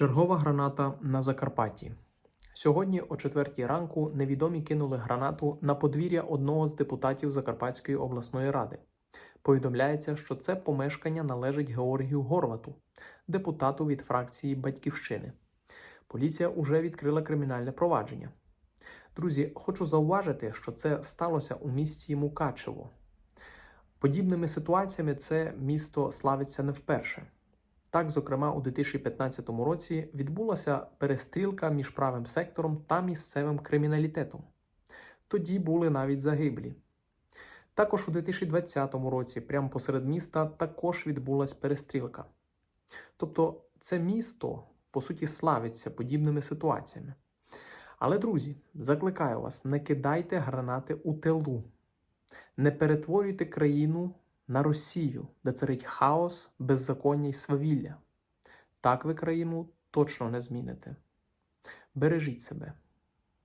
Чергова граната на Закарпатті. Сьогодні о 4 ранку невідомі кинули гранату на подвір'я одного з депутатів Закарпатської обласної ради. Повідомляється, що це помешкання належить Георгію Горвату, депутату від фракції Батьківщини. Поліція уже відкрила кримінальне провадження. Друзі, хочу зауважити, що це сталося у місті Мукачево. Подібними ситуаціями це місто славиться не вперше. Так, зокрема, у 2015 році відбулася перестрілка між правим сектором та місцевим криміналітетом. Тоді були навіть загиблі. Також у 2020 році, прямо посеред міста, також відбулася перестрілка. Тобто, це місто, по суті, славиться подібними ситуаціями. Але, друзі, закликаю вас, не кидайте гранати у тилу, не перетворюйте країну на Росію, де царить хаос, беззаконня й свавілля. Так ви країну точно не зміните. Бережіть себе.